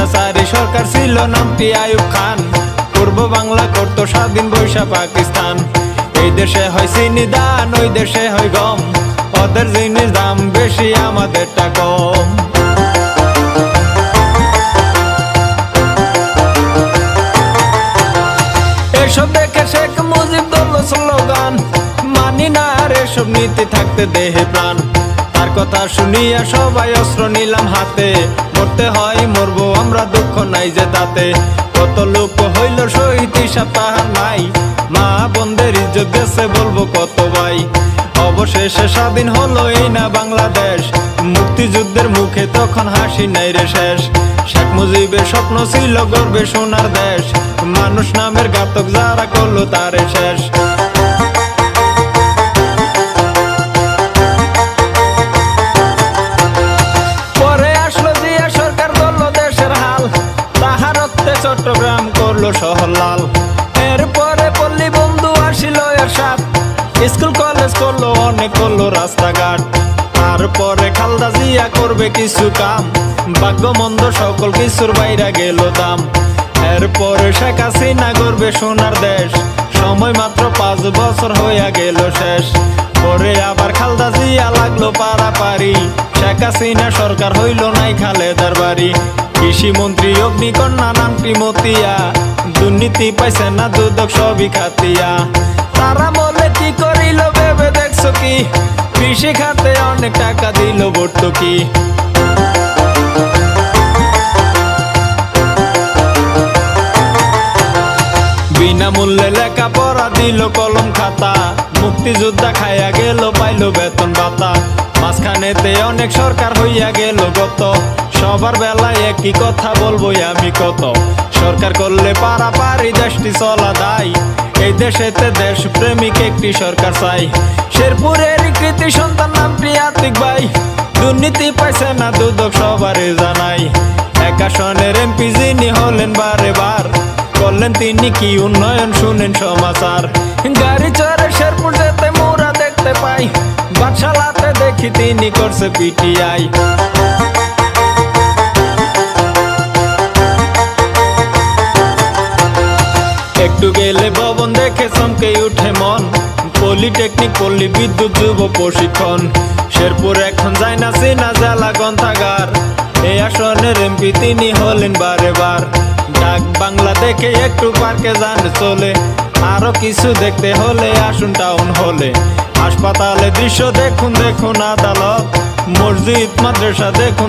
স্বৈরাচারী সরকার ছিল নামটি আয়ুব খান। পূর্ব বাংলা করতো স্বাধীন বৈশা পাকিস্তান। এই দেশে হয় চিনি দান, ওই দেশে হয় গম। ওদের জিনিস দাম বেশি আমাদেরটা কম। এসব দেখে শেখ মুজিব দল স্লোগান, মানি না আর এসব নীতি থাকতে দেহে প্রাণ। তার কথা শুনিয়া সবাই অস্ত্র নিলাম হাতে। মরতে হয়, মরবো আমরা, দুঃখ নাই যে তাতে। কত লোক হইল শহীদ, হিসাব তাহার নাই। মা বন্ধের ইজ্জত গেছে বলব কত ভাই। অবশেষে স্বাধীন হলো এই না বাংলাদেশ। মুক্তিযুদ্ধের মুখে তখন হাসি নাই রে শেষ। শেখ মুজিবের স্বপ্ন ছিল গর্বে সোনার দেশ। মানুষ নামের ঘাতক যারা করল তারে শেষ। চট্টগ্রাম করল শহর লাল। এরপরে পল্লী বন্ধু আসিল এর সাথ স্কুল, কলেজ করল, অনেক করল রাস্তাঘাট। তারপরে খালদা জিয়া করবে কিছু কাম। ভাগ্য মন্দ সকল কিছুর বাইরে গেল দাম। এরপরে শেখ হাসিনা করবে সোনার দেশ। সময় মাত্র পাঁচ বছর হইয়া গেল শেষ। পরে আবার খালদা জিয়া লাগল পারাপারি। শেখ হাসিনা সরকার হইল নাই খালেদার বাড়ি। কৃষি মন্ত্রী অগ্নিকন্যা নামটি মতিয়া দুর্নীতি পাইছে না দুদক সবই খাতিয়া। তারা বলে, কি করিল, ভেবে দেখছ কি? কৃষি খাতে অনেক টাকা দিল ভর্তুকি বিনামূল্যে লেখাপড়া দিল কলম খাতা। মুক্তিযোদ্ধা খাইয়া গেল, পাইল বেতন ভাতা। মাঝখানেতে অনেক সরকার হইয়া গেল গত। সবার বেলায় একই কথা বলব আমি কত। সরকার করলে পারাপারি দেশটি চলা দায়। এই দেশেতে দেশ প্রেমিক একটি সরকার চাই। শেরপুরের কৃতি সন্তান নামটি আতিক ভাই। দুর্নীতি পাইছে না দুদক সবারই জানাই। একাশনের এমপি যিনি হলেন বারে বার। করলেন তিনি কি উন্নয়ন শুনেন সমাচার? গাড়ি চড়ে শেরপুর যেতে মোরা দেখতে পাই, বাদশালাতে দেখি তিনি করছে পিটিআই। একটু গেলে ভবন দেখে চমকে উঠে মন, পলিটেকনিক, পল্লী বিদ্যুৎ যুব প্রশিক্ষণ। শেরপুর এখন যায় না সিনা জেলা গ্রন্থাগার, এই আসনের এমপি তিনি হলেন বারে বার বাংলা দেখে একটু পার্কে যান চলে। আরও কিছু দেখতে হলে আসুন টাউন হলে। হাসপাতালে দৃশ্য দেখুন দেখুন আদালত। মসজিদ, মাদ্রাসা দেখুন